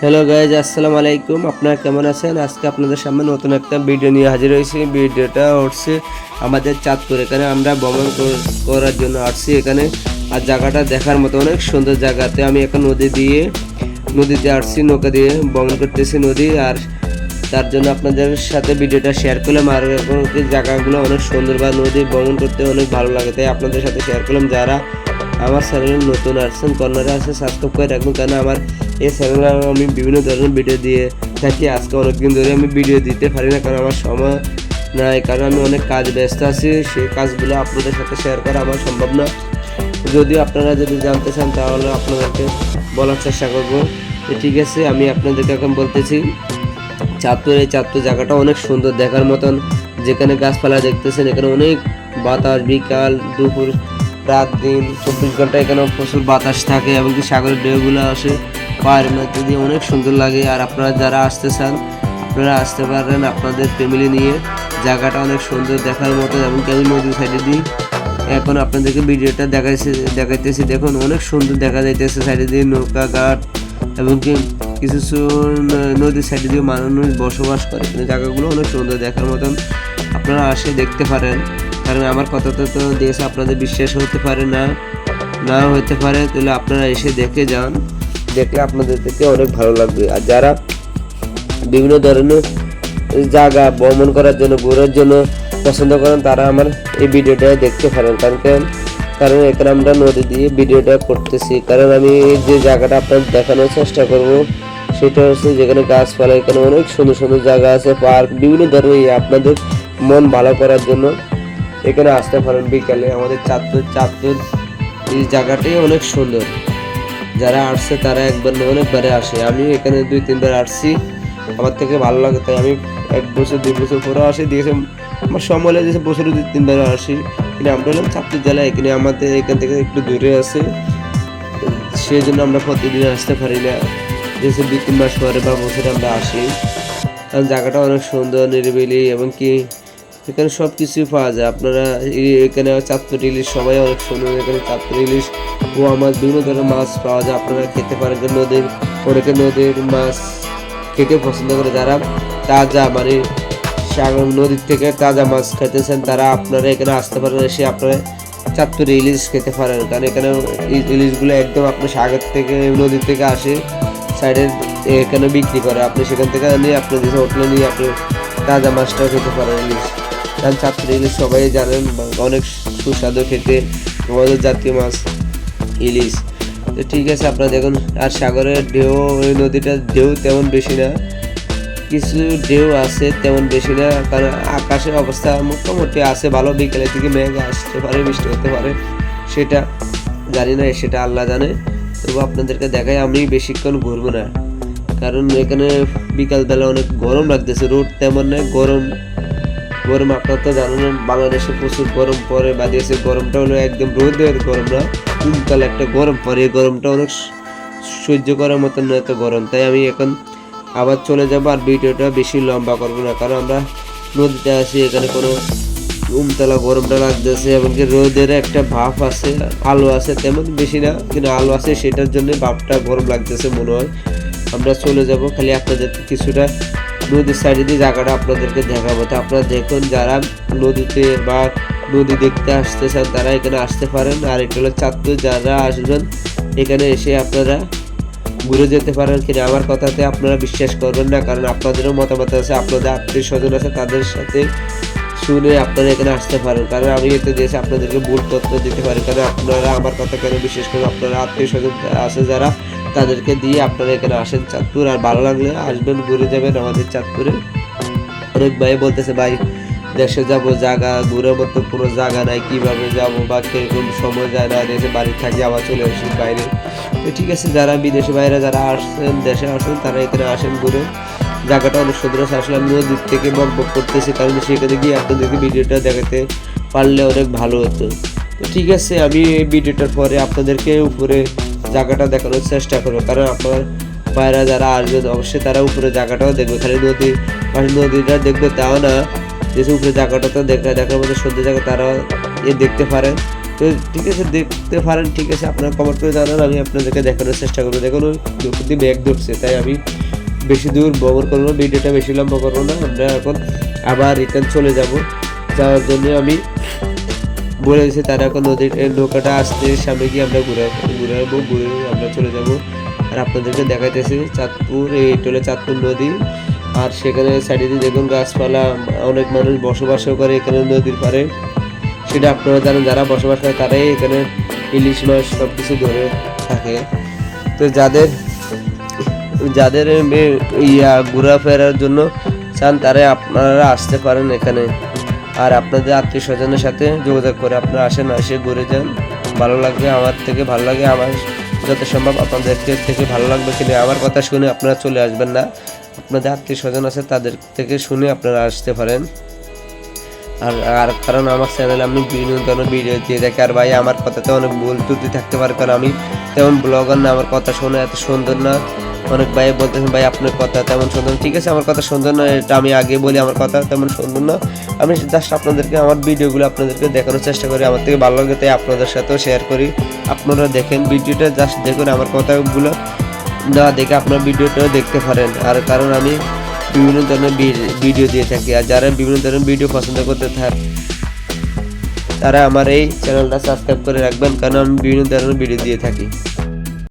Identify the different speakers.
Speaker 1: Hello guys আসসালামু আলাইকুম আপনারা কেমন আছেন? আজকে আপনাদের সামনে নতুন একটা ভিডিও নিয়ে হাজির হয়েছি। ভিডিওটা হচ্ছে আমাদের চাঁদপুর। এখানে আমরা ভ্রমণ করার জন্য আসছি এখানে। আর জায়গাটা দেখার মতো অনেক সুন্দর জায়গাতে আমি এখন নদী দিয়ে, নদীতে আসছি, নৌকা দিয়ে ভ্রমণ করতেছি নদী। আর তার জন্য আপনাদের সাথে ভিডিওটা শেয়ার করলাম। আর এখন জায়গাগুলো অনেক সুন্দর বা নদী ভ্রমণ করতে অনেক ভালো লাগে, তাই আপনাদের সাথে শেয়ার করলাম। যারা আমার চ্যানেলে নতুন আসছেন, কর্নারে আছে সাবস্ক্রাইব করে রাখবেন কারণ আমার এই চ্যানেলে আমি বিভিন্ন ধরনের ভিডিও দিয়ে থাকি। আজকে অনেকদিন ধরে আমি ভিডিও দিতে পারি না, কারণ আমার সময় নাই, কারণ আমি অনেক কাজ ব্যস্ত আছি। সেই কাজগুলো আপনাদের সাথে শেয়ার করা আমার সম্ভব না। যদি আপনারা যদি জানতে চান, তাহলে আপনাদেরকে বলার চেষ্টা করব। ঠিক আছে, আমি আপনাদেরকে এখন বলতেছি, চাঁদপুর এই চাঁদপুর জায়গাটা অনেক সুন্দর দেখার মতন। যেখানে গাছপালা দেখতেছেন, এখানে অনেক বাতাস, বিকাল, দুপুর রাত দিন চব্বিশ ঘণ্টা এখানে প্রচুর বাতাস থাকে এবং কি সাগরের ঢেউগুলো আসে। পাহাড়ের মধ্যে দিয়ে অনেক সুন্দর লাগে। আর আপনারা যারা আসতে চান, আপনারা আসতে পারেন আপনাদের ফ্যামিলি নিয়ে। জায়গাটা অনেক সুন্দর দেখার মতো এবং আমি নদীর সাইডে দিই। এখন আপনাদেরকে ভিডিওটা দেখাইছে, দেখাইতেছি। দেখুন, অনেক সুন্দর দেখা যাইতেছে সাইডে দিয়ে নৌকা, ঘাট এবং কি কিছু ন- নদীর সাইডে দিয়ে মানুষ বসবাস করে। জায়গাগুলো অনেক সুন্দর দেখার মতন। আপনারা আসে দেখতে পারেন। কারণ আমার কথাটা তো দিয়েছে আপনাদের বিশ্বাস হতে পারে না না হতে পারে, তাহলে আপনারা এসে দেখে যান, দেখলে আপনাদের থেকে অনেক ভালো লাগবে। আর যারা বিভিন্ন ধরনের জায়গা ভ্রমণ করার জন্য, ঘোরার জন্য পছন্দ করেন, তারা আমার এই ভিডিওটা দেখতে পারেন। কারণ কেন- কারণ এখানে আমরা নদী দিয়ে ভিডিওটা করতেছি। কারণ আমি যে জায়গাটা আপনাদের দেখানোর চেষ্টা করব, সেটা হচ্ছে যেখানে গাছপালা, এখানে অনেক সুন্দর সুন্দর জায়গা আছে, পার্ক, বিভিন্ন ধরনের আপনাদের মন ভালো করার জন্য। এখানে আসতে পারেন বিকালে। আমাদের চাঁদপুর চাঁদপুর এই জায়গাটাই অনেক সুন্দর। যারা আসছে, তারা একবার অনেকবারে আসে। আমি এখানে দুই, তিনবার আসছি। আমার থেকে ভালো লাগে, তাই আমি এক বছর, দুই বছর পরে আসি। দিয়েছে, আমার সময় লেগেছে বছরে দুই, তিনবার আসি। কিন্তু আমরা হলাম চাঁদপুর জেলা এখানে আমাদের এখান থেকে একটু দূরে আছে। সেই জন্য আমরা প্রতিদিন আসতে পারি না। যেসব দুই তিন মাস পরে বা বছরে আমরা আসি। কারণ জায়গাটা অনেক সুন্দর, নিরিবিলি, এবং কি এখানে সব কিছুই পাওয়া যায়। আপনারা এখানে চাঁদপুর ইলিশ, সবাই অনেক সুন্দর এখানে চাঁদপুর ইলিশ পোয়া মাছ বিভিন্ন ধরনের মাছ পাওয়া যায়। আপনারা খেতে পারেন নদীর, অনেকে নদীর মাছ খেতে পছন্দ করে। যারা তাজা মানে সাগর নদীর থেকে তাজা মাছ খেতেছেন তারা আপনারা এখানে আসতে পারেন, এসে আপনারা চাঁদপুর ইলিশ খেতে পারেন। কারণ এখানে ইলিশগুলো একদম আপনার সাগর থেকে, নদীর থেকে আসে সাইডে এখানে বিক্রি করে। আপনি সেখান থেকে নিয়ে, আপনি যে হোটেলে নিয়ে আপনি তাজা মাছটাও খেতে পারেন ইলিশ। কারণ ইলিশ সবাই জানেন, অনেক সুস্বাদু খেতে আমাদের জাতীয় মাছ, ইলিশ। তো ঠিক আছে, আপনারা দেখুন, আর সাগরের ঢেউ, ওই নদীটার ঢেউ তেমন বেশি না। কিছু ঢেউ আছে তেমন বেশি না, কারণ আকাশের অবস্থা মোটামুটি আছে, ভালো। বিকেলের দিকে মেঘ আসতে পারে, বৃষ্টি হতে পারে, সেটা জানি না, সেটা আল্লাহ জানে। তবু আপনাদেরকে দেখাই, আমি বেশিক্ষণ ঘুরবো না। কারণ এখানে বিকালবেলা অনেক গরম লাগতেছে, রোদ তেমন নেই, গরম গরম, আপনার তো জানেন বাংলাদেশে প্রচুর গরম পড়ে বা দেশে গরমটা হলো একদম রোদের গরম না কুমকাল একটা গরম পড়ে এই গরমটা অনেক সহ্য করার মতন না এত গরম। তাই আমি এখন আবার চলে যাব আর ভিডিওটা বেশি লম্বা করব না, কারণ আমরা নদীতে আসি এখানে কোনো উমতলা গরমটা লাগতেছে এবং কি রোদের একটা ভাপ আছে, আলো আছে, তেমন বেশি না, কিন্তু আলো আছে, সেটার জন্য ভাপটা গরম লাগতেছে মনে হয়। আমরা চলে যাব, খালি আপনাদের কিছুটা নদীর সাইডে দিয়ে জায়গাটা আপনাদেরকে দেখাবো। তো আপনারা দেখুন যারা নদীতে বা নদী দেখতে আসতে চান তারা এখানে আসতে পারেন। আর এটা হলো চাঁদপুর, যারা আসবেন, এখানে এসে আপনারা ঘুরে যেতে পারেন। কিনা আমার কথাতে আপনারা বিশ্বাস করবেন না, কারণ আপনাদেরও মতামত আছে, আপনাদের আত্মীয় স্বজন আছে, তাদের সাথে শুনে আপনারা এখানে আসতে পারেন। কারণ আমি এতে দেশে আপনাদেরকে ভুল তথ্য দিতে পারি। কারণ আপনারা আমার কথা কেন বিশ্বাস করে আপনারা আত্মীয় স্বজন আছে যারা তাদেরকে দিয়ে আপনারা এখানে আসেন চাঁদপুর, আর ভালো লাগলে আসবেন, ঘুরে যাবেন আমাদের চাঁদপুরে। অনেক ভাই বলতেছে, ভাই, দেশে যাব, জায়গা ঘুরে মতো কোনো জায়গা নাই, কীভাবে যাব বা কীরকম সময় যায় না, দেশে বাড়ি থাকি, আবার চলে আসি বাইরে। তো ঠিক আছে, যারা বিদেশে বাইরে যারা আসছেন, দেশে আসেন, তারা এখানে আসেন ঘুরে। জায়গাটা অনেক সুন্দর আছে, আসলে আমি নদীর থেকে বক বক করতেছি, কারণ সেখানে গিয়ে আপনাদেরকে ভিডিওটা দেখাতে পারলে অনেক ভালো হতো। তো ঠিক আছে, আমি এই ভিডিওটার পরে আপনাদেরকে উপরে জায়গাটা দেখানোর চেষ্টা করব কারণ আপনার বাইরে যারা আসবেন অবশ্যই তারা উপরে জায়গাটাও দেখবে। খালি নদী পাশে নদীটা দেখবে তাও না যে উপরে জায়গাটা তো দেখা দেখার মধ্যে সুন্দর জায়গা তারা এ দেখতে পারেন তো ঠিক আছে দেখতে পারেন ঠিক আছে আপনারা কমেন্ট করে জানান আমি আপনাদেরকে দেখানোর চেষ্টা করব। দেখুন দুপুর ব্যাগ ধরছে তাই আমি বেশি দূর ভ্রমণ করব না, ভিডিওটা বেশি লম্বা করব না আমরা এখন আবার রিটার্ন চলে যাব। যাওয়ার জন্য আমি বলে দিয়েছি, তারা এখন নদীর নৌকাটা আসতে সামনে গিয়ে আমরা ঘুরে ঘুরাবো ঘুরে আমরা চলে যাব। আর আপনাদেরকে দেখাইতেছি চাঁদপুর, এই হলো চাঁদপুর নদী। আর সেখানে সাইডে দেখুন গাছপালা, অনেক মানুষ বসবাসও করে এখানে নদীর পাড়ে। সেটা আপনারা জানেন, যারা বসবাস করে তারাই এখানে ইলিশ মাছ সব কিছু ধরে থাকে। তো যাদের যাদের ইয়া ঘোরাফেরার জন্য চান, তারাই আপনারা আসতে পারেন এখানে। আর আপনাদের আত্মীয় স্বজনের সাথে যোগাযোগ করে আপনারা আসেন এসে ঘুরে যান। ভালো লাগবে আমার থেকে, ভালো লাগে আমার যত সম্ভব আপনাদের থেকে ভালো লাগবে কিন্তু আমার কথা শুনে আপনারা চলে আসবেন না। আপনাদের আত্মীয় স্বজন আছে তাদের থেকে শুনে আপনারা আসতে পারেন। আর আর কারণ আমার চ্যানেলে আমি বিভিন্ন ধরনের ভিডিও দিয়ে থাকি। আর ভাই, আমার কথাতে অনেক ভুল ত্রুটি থাকতে পারে, কারণ আমি তেমন ব্লগার না, আমার কথা শোনা এত সুন্দর না। অনেক ভাই বলতেছেন, ভাই, আপনার কথা তেমন সুন্দর ঠিক আছে, আমার কথা সুন্দর না, এটা আমি আগে বলি, আমার কথা তেমন সুন্দর না। আমি জাস্ট আপনাদেরকে, আমার ভিডিওগুলো আপনাদেরকে দেখানোর চেষ্টা করি, আমার থেকে ভালো লাগে, তাই আপনাদের সাথেও শেয়ার করি। আপনারা দেখেন ভিডিওটা জাস্ট দেখুন আমার কথাগুলো, না দেখে আপনার ভিডিওটাও দেখতে পারেন। আর কারণ আমি বিভিন্ন ধরনের ভিডিও দিয়ে থাকি, আর যারা বিভিন্ন ধরনের ভিডিও পছন্দ করতে থাকে, তারা আমার এই চ্যানেলটা সাবস্ক্রাইব করে রাখবেন, কারণ আমি বিভিন্ন ধরনের ভিডিও দিয়ে থাকি।